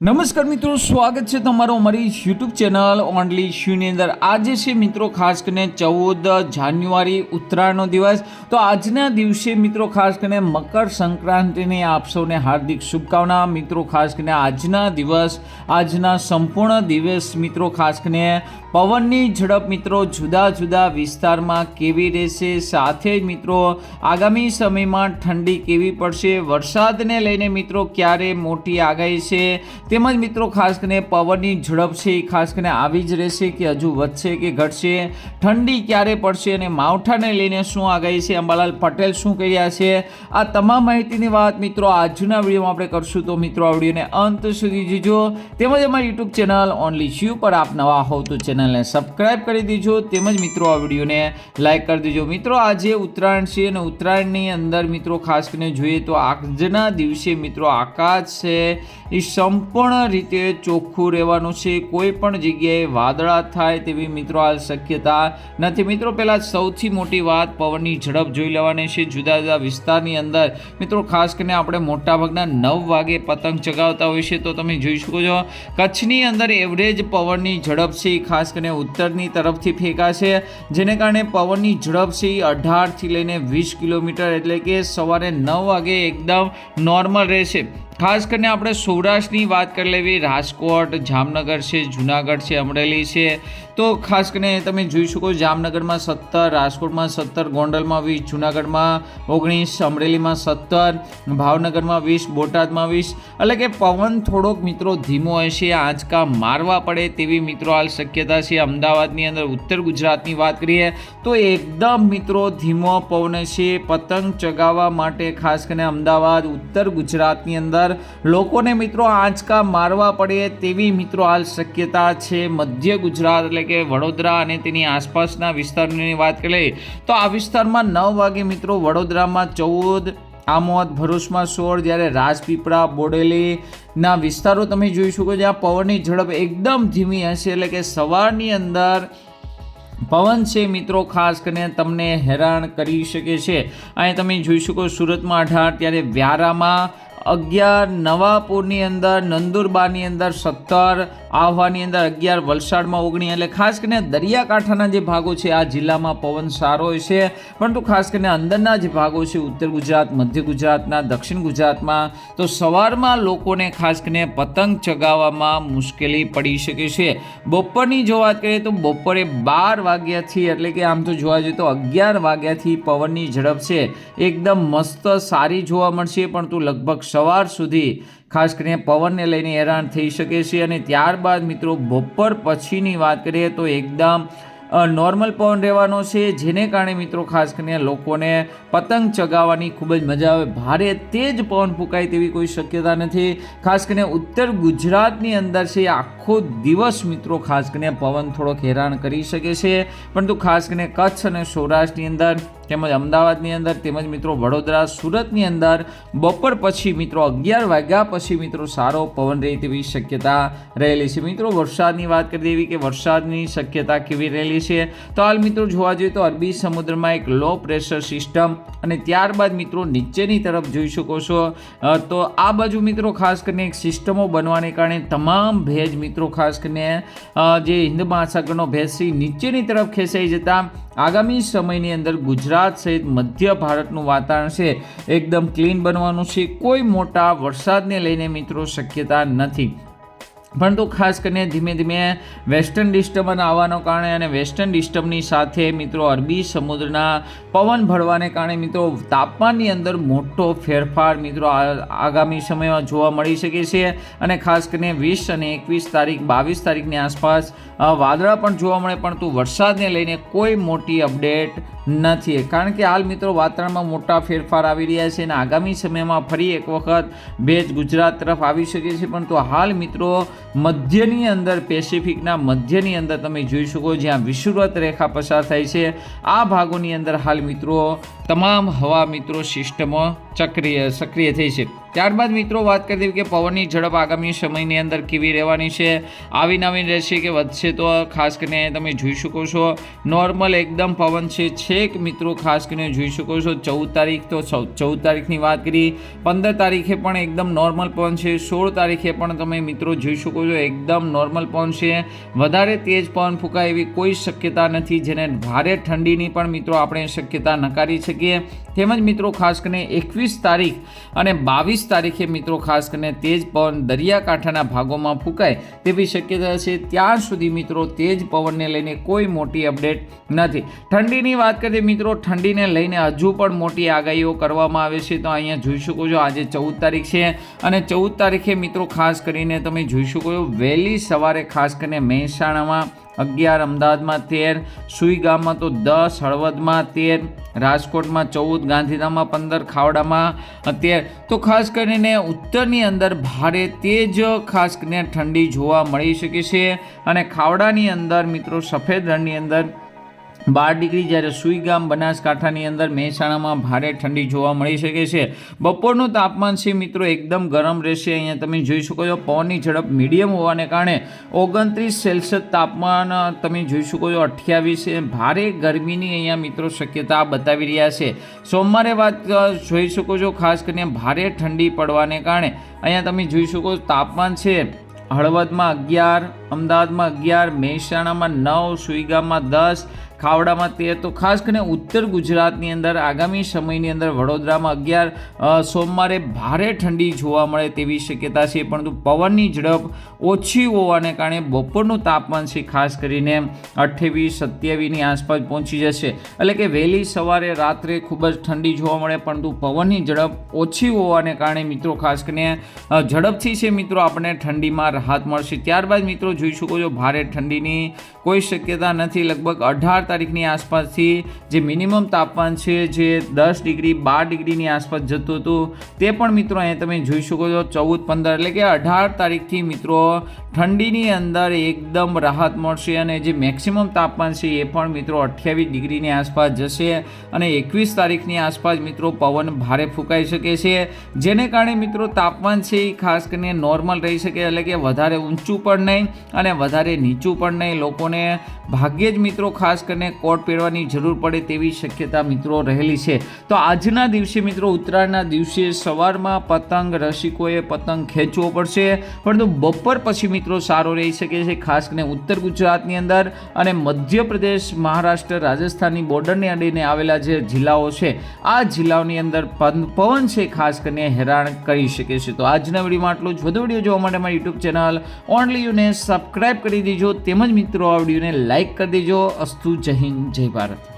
નમસ્કાર મિત્રો, સ્વાગત છે તમારું અમારી યુટ્યુબ ચેનલ ઓનલી શ્યુની અંદર. આજે છે મિત્રો ખાસ કરીને ચૌદ જાન્યુઆરી ઉત્તરાયણનો દિવસ. તો આજના દિવસે મિત્રો ખાસ કરીને મકર સંક્રાંતિની આપ સૌને હાર્દિક શુભકામના. મિત્રો ખાસ કરીને આજના દિવસ, આજના સંપૂર્ણ દિવસ મિત્રો ખાસ કરીને પવનની ઝડપ મિત્રો જુદા જુદા વિસ્તારમાં કેવી રહેશે? સાથે મિત્રો આગામી સમયમાં ઠંડી કેવી પડશે? વરસાદને લઈને મિત્રો ક્યારે મોટી આગાહી છે? તેમજ મિત્રો, ખાસ કરીને પવનની ઝડપ છે, એ ખાસ કરીને આવી જ રહેશે કે હજુ વધશે કે ઘટશે. ઠંડી ક્યારે પડશે અને માવઠાને લઈને શું આગાહી છે? અંબાલાલ પટેલ શું કહી રહ્યા છે? આ તમામ માહિતીની વાત મિત્રો, આજના વિડીયોમાં આપણે કરશું. તો મિત્રો, આ વિડીયોને અંત સુધી જોજો. તેમજ અમારી યુટ્યુબ ચેનલ ઓનલી શ્યુ પર આપ નવા હોવ તો ચેનલને સબસ્ક્રાઈબ કરી દેજો. તેમજ મિત્રો, આ વિડીયોને લાઇક કરી દેજો. મિત્રો, આજે ઉત્તરાયણ છે અને ઉત્તરાયણની અંદર મિત્રો, ખાસ કરીને જોઈએ તો આજના દિવસે મિત્રો, આકાશ છે, એ સંપૂર્ણ રીતે ચોખ્ખું રહેવાનું છે. કોઈ પણ જગ્યાએ વાદળા થાય તેવી મિત્રો હાલ શક્યતા નથી. મિત્રો, પહેલાં સૌથી મોટી વાત પવનની ઝડપ જોઈ લેવાની છે. જુદા જુદા વિસ્તારની અંદર મિત્રો, ખાસ કરીને આપણે મોટાભાગના નવ વાગે પતંગ ચગાવતા હોય છે તો તમે જોઈ શકો છો, કચ્છની અંદર એવરેજ પવનની ઝડપ છે. ખાસ કરીને ઉત્તરની તરફથી ફેંકાશે, જેને કારણે પવનની ઝડપ છે અઢારથી લઈને વીસ કિલોમીટર એટલે કે સવારે નવ વાગે એકદમ નોર્મલ રહેશે. ખાસ કરીને આપણે સૌરાષ્ટ્રની વાત કરી લેવી, રાજકોટ, જામનગર છે, જુનાગઢ છે, અમરેલી છે. તો ખાસ કરીને તમે જોઈ શકો જામનગરમાં સત્તર, રાજકોટમાં સત્તર, ગોંડલમાં વીસ, જુનાગઢમાં ઓગણીસ, અમરેલીમાં સત્તર, ભાવનગરમાં વીસ, બોટાદમાં વીસ. એટલે કે પવન થોડોક મિત્રો ધીમો હશે, આંચકા મારવા પડે તેવી મિત્રો હાલ શક્યતા છે. અમદાવાદની અંદર ઉત્તર ગુજરાતની વાત કરીએ, તો એકદમ મિત્રો ધીમો પવન છે પતંગ ચગાવવા માટે ખાસ કરીને અમદાવાદ, ઉત્તર ગુજરાતની અંદર લોકોને મિત્રો આંચકા મારવા પડે તેવી મિત્રો હાલ શક્યતા છે. મધ્ય ગુજરાત એટલે કે વડોદરા અને તેની આસપાસના વિસ્તારની વાત કરીએ તો આ વિસ્તારમાં નવ વાગે મિત્રો વડોદરામાં ચૌદ, આમોદ, ભરૂચમાં સોળ, જ્યારે રાજપીપળા, બોડેલીના વિસ્તારો તમે જોઈ શકો જ્યાં પવનની ઝડપ એકદમ ધીમી હશે એટલે કે સવારની અંદર પવન છે મિત્રો, ખાસ કરીને તમને હેરાન કરી શકે છે. અહીં તમે જોઈ શકો સુરતમાં અઢાર, ત્યારે વ્યારામાં અગિયાર નવાપુરની અંદર નંદુરબારની અંદર સત્તર આહવાની અંદર અગિયાર વલસાડમાં ઓગણી એટલે ખાસ કરીને દરિયાકાંઠાના જે ભાગો છે, આ જિલ્લામાં પવન સારો હોય છે પરંતુ ખાસ કરીને અંદરના જે ભાગો છે, ઉત્તર ગુજરાત, મધ્ય ગુજરાતના, દક્ષિણ ગુજરાતમાં, તો સવારમાં લોકોને ખાસ કરીને પતંગ ચગાવવામાં મુશ્કેલી પડી શકે છે. બપોરની જો વાત કરીએ તો બપોરે બાર વાગ્યાથી, એટલે કે આમ તો જોવા જઈએ તો અગિયાર વાગ્યાથી પવનની ઝડપ છે. એકદમ મસ્ત સારી જોવા મળશે, પરંતુ લગભગ સવાર સુધી ખાસ કરીને પવનને લઈને હેરાન થઈ શકે છે અને ત્યારબાદ મિત્રો, બપોર પછીની વાત કરીએ તો એકદમ નોર્મલ પવન રહેવાનો છે, જેને કારણે મિત્રો ખાસ કરીને લોકોને પતંગ ચગાવવાની ખૂબ જ મજા આવે. ભારે તેજ પવન ફૂંકાય તેવી કોઈ શક્યતા નથી. ખાસ કરીને ઉત્તર ગુજરાતની અંદર છે, આખો દિવસ મિત્રો ખાસ કરીને પવન થોડોક હેરાન કરી શકે છે. પરંતુ ખાસ કરીને કચ્છ અને સૌરાષ્ટ્રની અંદર તેમજ અમદાવાદની અંદર તેમજ મિત્રો વડોદરા, સુરતની અંદર બપોર પછી મિત્રો અગિયાર વાગ્યા પછી મિત્રો સારો પવન રહે તેવી શક્યતા રહેલી છે. મિત્રો, વરસાદની વાત કરી દેવી કે વરસાદની શક્યતા કેવી રહેલી છે? તો હાલ મિત્રો જોવા જોઈએ તો અરબી સમુદ્રમાં એક લો પ્રેશર સિસ્ટમ અને ત્યારબાદ મિત્રો નીચેની તરફ જોઈ શકો છો. તો આ બાજુ મિત્રો ખાસ કરીને એક સિસ્ટમો બનવાને કારણે તમામ ભેજ મિત્રો ખાસ કરીને જે હિન્દ મહાસાગરનો ભેજ છે નીચેની તરફ ખેંચાઈ જતા આગામી સમયની અંદર ગુજરાત સહિત મધ્ય ભારતનું વાતાવરણ છે, એકદમ ક્લીન બનવાનું છે. કોઈ મોટા વરસાદને લઈને મિત્રો શક્યતા નથી. પરંતુ ખાસ કરીને ધીમે ધીમે વેસ્ટર્ન ડિસ્ટર્બન આવવાનો કારણે અને વેસ્ટર્ન ડિસ્ટર્બની સાથે મિત્રો અરબી સમુદ્રના પવન ભળવાને કારણે મિત્રો તાપમાનની અંદર મોટો ફેરફાર મિત્રો આગામી સમયમાં જોવા મળી શકે છે. અને ખાસ કરીને વીસ અને એકવીસ તારીખ, બાવીસ તારીખની આસપાસ વાદળા પણ જોવા મળે, પરંતુ વરસાદને લઈને કોઈ મોટી અપડેટ નથી. કારણ કે હાલ મિત્રો વાતાવરણમાં મોટા ફેરફાર આવી રહ્યા છે અને આગામી સમયમાં ફરી એક વખત ભેજ ગુજરાત તરફ આવી શકે છે. પરંતુ હાલ મિત્રો મધ્યની અંદર, પેસિફિકના મધ્યની અંદર તમે જોઈ શકો જ્યાં વિષુવત રેખા પસાર થાય છે. આ ભાગોની અંદર હાલ મિત્રો તમામ હવા મિત્રો સિસ્ટમો ચક્રિય, સક્રિય થઈ છે. ત્યારબાદ મિત્રો વાત કરી કે પવનની ઝડપ આગામી સમયની અંદર કેવી રહેવાની છે. આવી નવીન રહેશે કે વધશે તો ખાસ કરીને તમે જોઈ શકો છો. નોર્મલ એકદમ પવન છે, છેક મિત્રો ખાસ કરીને જોઈ શકો છો. ચૌદ તારીખ તો ચૌદ તારીખની વાત કરી. પંદર તારીખે પણ એકદમ નોર્મલ પવન છે. સોળ તારીખે પણ તમે મિત્રો જોઈ શકો છો એકદમ નોર્મલ પવન છે. વધારે તેજ પવન ફૂંકાય એવી કોઈ શક્યતા નથી, જેને ભારે ઠંડીની પણ મિત્રો આપણે શક્યતા નકારી શકીએ. તેમજ મિત્રો ખાસ કરીને એકવીસ તારીખ અને બાવીસ તારીખે મિત્રો ખાસ કરીને તેજ પવન દરિયાકાંઠાના ભાગોમાં ફૂંકાય તેવી શક્યતા છે. ત્યાં સુધી મિત્રો તેજ પવનને લઈને કોઈ મોટી અપડેટ નથી. ઠંડીની વાત કરીએ મિત્રો, ઠંડીને લઈને હજુ પણ મોટી આગાહીઓ કરવામાં આવે છે. તો અહીંયા જોઈ શકો છો, આજે ચૌદ તારીખ છે અને ચૌદ તારીખે મિત્રો ખાસ કરીને તમે જોઈ શકો છો, વહેલી સવારે ખાસ કરીને મહેસાણામાં અગિયાર, અમદાવાદમાં તેર, સુઈગામમાં તો દસ, હળવદમાં તેર, રાજકોટમાં ચૌદ, ગાંધીધામમાં પંદર, ખાવડામાં તેર તો ખાસ કરીને ઉત્તરની અંદર ભારે તેજ, ખાસ કરીને ઠંડી જોવા મળી શકે છે. અને ખાવડાની અંદર મિત્રો સફેદ રણની અંદર બાર ડિગ્રી જ્યારે સુઈગામ બનાસકાંઠાની અંદર મહેસાણામાં ભારે ઠંડી જોવા મળી શકે છે. બપોરનું તાપમાન છે મિત્રો એકદમ ગરમ રહેશે. અહીંયા તમે જોઈ શકો છો પવનની ઝડપ મીડિયમ હોવાને કારણે ઓગણત્રીસ સેલ્સિયસ તાપમાન તમે જોઈ શકો છો અઠ્યાવીસ ભારે ગરમીની અહીંયા મિત્રો શક્યતા બતાવી રહ્યા છે. સોમવારે વાત જોઈ શકો છો ખાસ કરીને ભારે ઠંડી પડવાને કારણે અહીંયા તમે જોઈ શકો છો તાપમાન છે હળવદમાં અગિયાર, અમદાવાદમાં અગિયાર, મહેસાણામાં નવ, સુઈગામમાં દસ ખાવડામાં તેર તો ખાસ કરીને ઉત્તર ગુજરાતની અંદર આગામી સમયની અંદર વડોદરામાં અગિયાર સોમવારે ભારે ઠંડી જોવા મળે તેવી શક્યતા છે, પરંતુ પવનની ઝડપ ઓછી હોવાને કારણે બપોરનું તાપમાન છે ખાસ કરીને અઠ્યાવીસ, સત્યાવીસની આસપાસ પહોંચી જશે. એટલે કે વહેલી સવારે રાત્રે ખૂબ જ ઠંડી જોવા મળે, પરંતુ પવનની ઝડપ ઓછી હોવાને કારણે મિત્રો ખાસ કરીને ઝડપથી છે મિત્રો આપણને ઠંડીમાં રાહત મળશે. ત્યારબાદ મિત્રો જોઈ શકો છો, ભારે ઠંડીની કોઈ શક્યતા નથી. લગભગ અઢાર તારીખની આસપાસથી જે મિનિમમ તાપમાન છે, જે દસ ડિગ્રી, બાર ડિગ્રીની આસપાસ જતું હતું, તે પણ મિત્રો અહીંયા તમે જોઈ શકો છો, ચૌદ, પંદર એટલે કે અઢાર તારીખથી મિત્રો ઠંડીની અંદર એકદમ રાહત મળશે અને જે મેક્સિમમ તાપમાન છે એ પણ મિત્રો અઠ્યાવીસ ડિગ્રીની આસપાસ જશે અને એકવીસ તારીખની આસપાસ મિત્રો પવન ભારે ફૂંકાઈ શકે છે, જેને કારણે મિત્રો તાપમાન છે એ ખાસ કરીને નોર્મલ રહી શકે એટલે કે વધારે ઊંચું પણ નહીં અને વધારે નીચું પણ નહીં. લોકોને ભાગ્યે જ મિત્રો ખાસ કરીને કોટ પહેરવાની જરૂર પડે તેવી શક્યતા મિત્રો રહેલી છે. તો આજના દિવસે મિત્રો ઉત્તરાયણના દિવસે સવારમાં પતંગ રસિકોએ પતંગ ખેંચવો પડશે. પરંતુ બપોર પછી મિત્રો સારો રહી શકે છે, ખાસ કરીને ઉત્તર ગુજરાતની અંદર અને મધ્યપ્રદેશ, મહારાષ્ટ્ર, રાજસ્થાનની બોર્ડરને અડીને આવેલા જે જિલ્લાઓ છે, આ જિલ્લાઓની અંદર પવન છે ખાસ કરીને હેરાન કરી શકે છે. તો આજના વિડીયોમાં આટલું જ. વધુ વીડિયો જોવા માટે મારી યુટ્યુબ ચેનલ ઓનલી યુને સબસ્ક્રાઇબ કરી દેજો. તેમજ મિત્રો આ વિડીયોને લાઇક કરી દેજો. અસ્તુ જય હિન્દ જય ભારત.